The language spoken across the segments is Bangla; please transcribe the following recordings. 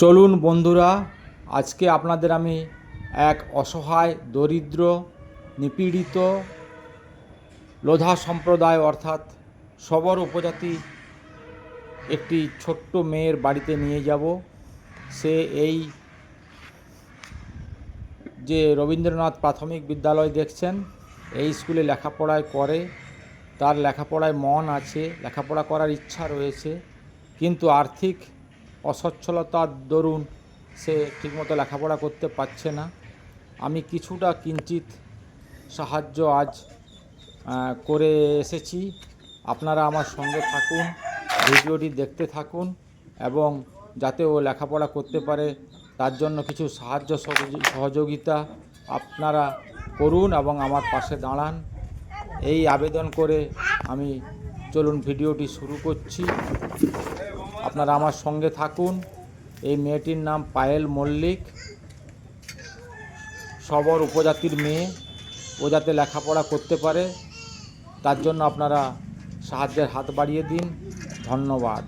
চলুন বন্ধুরা, আজকে আপনাদের আমি এক অসহায়, দরিদ্র, নিপীড়িত, লোধা সম্প্রদায় অর্থাৎ সবর উপজাতি একটি ছোট্ট মেয়ের বাড়িতে নিয়ে যাব। সে এই যে রবীন্দ্রনাথ প্রাথমিক বিদ্যালয় দেখছেন, এই স্কুলে লেখাপড়ায় করে। তার লেখাপড়ায় মন আছে, লেখাপড়া করার ইচ্ছা রয়েছে, কিন্তু আর্থিক অসচ্ছলতার দরুন সে ঠিকমতো লেখাপড়া করতে পারছে না। আমি কিছুটা কিঞ্চিত সাহায্য আজ করে এসেছি। আপনারা আমার সঙ্গে থাকুন, ভিডিওটি দেখতে থাকুন এবং যাতে ও লেখাপড়া করতে পারে, তার জন্য কিছু সাহায্য সহযোগি- সহযোগিতা আপনারা করুন এবং আমার পাশে দাঁড়ান। এই আবেদন করে আমি চলুন ভিডিওটি শুরু করছি। আপনারা আমার সঙ্গে থাকুন। এই মেয়েটির নাম পায়েল মল্লিক। সবর উপজাতির মেয়ে। ও যাতে লেখাপড়া করতে পারে তার জন্য আপনারা সাহায্যের হাত বাড়িয়ে দিন। ধন্যবাদ।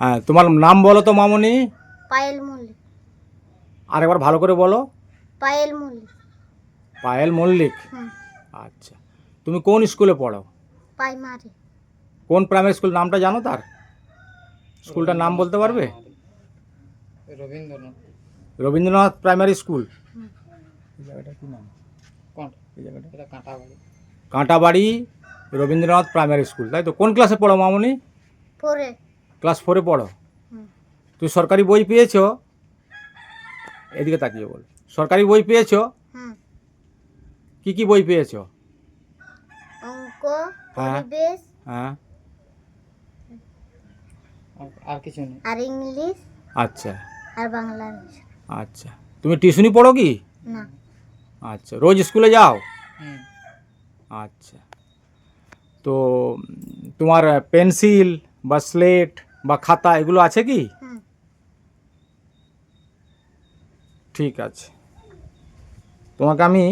হ্যাঁ তোমার নাম বলো তো মামনি। পায়েল মল্লিক। আরেকবার ভালো করে বলো। পায়েল মল্লিক। পায়েল মল্লিক? আচ্ছা। তুমি কোন স্কুলে পড়ো? প্রাইমারি কোন প্রাইমারি স্কুল? নামটা জানো তার? স্কুলটার নাম বলতে পারবে? রবীন্দ্রনাথ। Rabindranath primary school. জায়গাটা কি নাম? কোন? এই জায়গাটা? এটা কাঁটাবাড়ি। কাঁটাবাড়ি রবীন্দ্রনাথ প্রাইমারি স্কুল তাই তো? কোন ক্লাসে পড়ো মামনি? পরে ক্লাস ফোরে পড়ো। তুই সরকারি বই পেয়েছ? এদিকে তাকিয়ে বল। সরকারি বই পেয়েছ? কি কি বই পেয়েছ? অঙ্ক। পরিবেশ হ্যাঁ আর- আর কিছু নেই আর ইংলিশ আচ্ছা আর বাংলা বিষয়। আচ্ছা তুমি টিউশনি পড়ো কি না আচ্ছা রোজ স্কুলে যাও হুম আচ্ছা তো উম, তোমার পেন্সিল বা স্লেট বা খাতা এগুলো আছে কি হুম ঠিক আছে তোমাকে আমি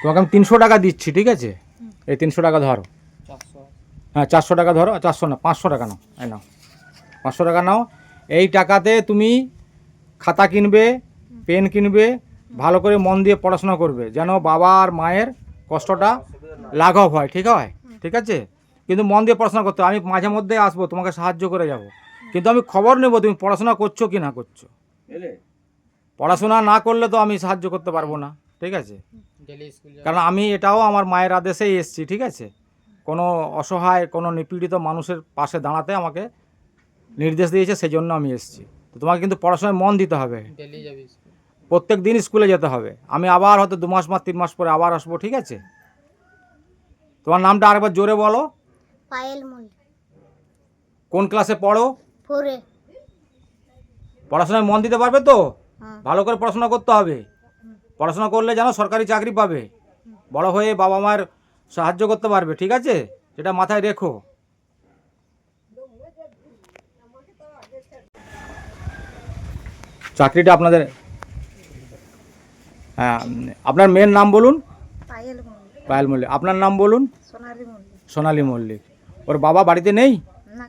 তোমাকে আমি তিনশো টাকা দিচ্ছি ঠিক আছে? এই তিনশো টাকা ধরো। হ্যাঁ চারশো টাকা ধরো চারশো না পাঁচশো টাকা নাও এই নাও। পাঁচশো টাকা নাও। এই টাকাতে তুমি খাতা কিনবে পেন কিনবে ভালো করে মন দিয়ে পড়াশোনা করবে যেন বাবা আর মায়ের কষ্টটা লাঘব হয় ঠিক হয়? ঠিক আছে? কিন্তু মন দিয়ে পড়াশোনা করতে হবে। আমি মাঝে মধ্যে আসব তোমাকে সাহায্য করে যাব। কিন্তু আমি খবর নেব তুমি পড়াশোনা করছ কি না করছ। পড়াশোনা না করলে তো আমি সাহায্য করতে পারব না। ঠিক আছে? কারণ আমি এটাও আমার মায়ের আদেশেই এসেছি ঠিক আছে? কোনো অসহায় কোনো নিপীড়িত মানুষের পাশে দাঁড়াতে আমাকে নির্দেশ দিয়েছে সেই জন্য আমি এসেছি। তো তোমাকে কিন্তু পড়াশোনায় মন দিতে হবে। ডেলি যাবি স্কুল। প্রত্যেক দিন স্কুলে যেতে হবে। আমি আবার হয়তো দু মাস মাস তিন মাস পরে আবার আসব ঠিক আছে? তোমার নামটা আরেকবার জোরে বলো। পায়েল কোন ক্লাসে পড়ো? পড়াশোনায় মন দিতে পারবে তো? হ্যাঁ। ভালো করে পড়াশোনা করতে হবে। পড়াশোনা করলে যেন সরকারি চাকরি পাবে। বড় হয়ে বাবা মায়ের সাহায্য করতে পারবে ঠিক আছে? সেটা মাথায় রেখো। চাকরিটা আপনাদের হ্যাঁ আপনার মেয়ের নাম বলুন? পায়েল মল্লিক। আপনার নাম বলুন? সোনালি মল্লিক। সোনালী মল্লিক। ওর বাবা বাড়িতে নেই?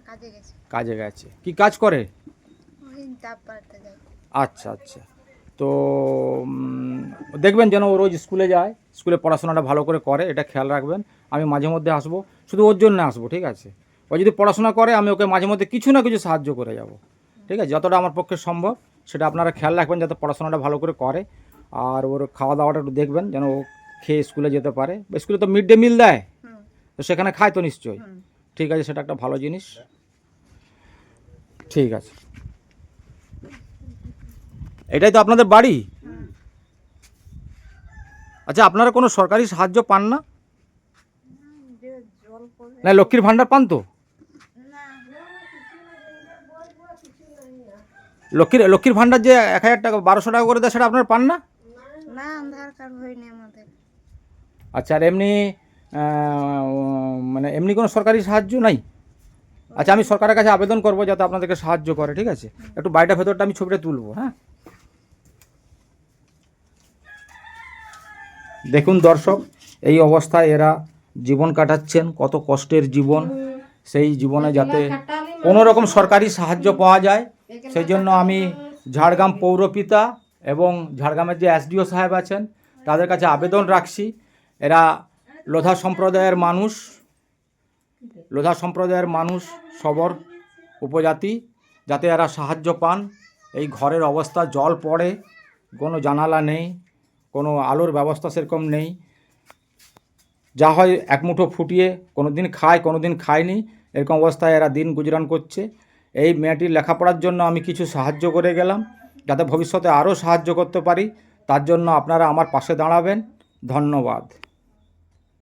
কাজে গেছে। কাজে গেছে। কি কাজ করে? আচ্ছা আচ্ছা। তো দেখবেন যেন ও রোজ স্কুলে যায় স্কুলে পড়াশোনাটা ভালো করে করে এটা খেয়াল রাখবেন। আমি মাঝে মধ্যে আসব শুধু ওর জন্য আসব ঠিক আছে? ও যদি পড়াশোনা করে আমি ওকে মাঝে মধ্যে কিছু না কিছু সাহায্য করে যাব ঠিক আছে? যতটা আমার পক্ষে সম্ভব সেটা আপনারা খেয়াল রাখবেন যাতে পড়াশোনাটা ভালো করে করে। আর ওর খাওয়া দাওয়াটা একটু দেখবেন যেন ও খেয়ে স্কুলে যেতে পারে। স্কুলে তো মিড ডে মিল দেয় তো সেখানে খায় তো নিশ্চয়ই। ঠিক আছে সেটা একটা ভালো জিনিস। ঠিক আছে। এটাই তো আপনাদের বাড়ি? আচ্ছা আপনারা কোনো সরকারি সাহায্য পান না? না লক্ষ্মীর ভাণ্ডার পান তো? লক্ষ্মীর লক্ষ্মীর ভাণ্ডার যে এক হাজার টাকা বারোশো টাকা করে দেয় সেটা আপনারা পান না? আচ্ছা আর এমনি মানে এমনি কোনো সরকারি সাহায্য নাই? আচ্ছা আমি সরকারের কাছে আবেদন করব যাতে আপনাদেরকে সাহায্য করে ঠিক আছে? একটু বাড়িটা ভেতরটা আমি ছবিটা তুলবো হ্যাঁ? দেখুন দর্শক, এই অবস্থায় এরা জীবন কাটাচ্ছেন, কত কষ্টের জীবন, সেই জীবনে যাতে কোনো রকম সরকারি সাহায্য পাওয়া যায়। সেই জন্য আমি ঝাড়গ্রাম পৌরপিতা এবং ঝাড়গ্রামের যে এসডিও সাহেব আছেন, তাদের কাছে আবেদন রাখছি। এরা লোধা সম্প্রদায়ের মানুষ, লোধা সম্প্রদায়ের মানুষ, সবর উপজাতি, যাতে এরা সাহায্য পান। এই ঘরের অবস্থা, জল পড়ে, কোনো জানালা নেই। কোনো আলোর ব্যবস্থা সেরকম নেই। যা হয় এক মুঠো ফুটিয়ে কোনো দিন খায় কোনো দিন খায়নি। এরকম অবস্থায় এরা দিন গুজরান করছে। এই মেয়েটির লেখাপড়ার জন্য আমি কিছু সাহায্য করে গেলাম, যাতে ভবিষ্যতে আরও সাহায্য করতে পারি। তার জন্য আপনারা আমার পাশে দাঁড়াবেন। ধন্যবাদ।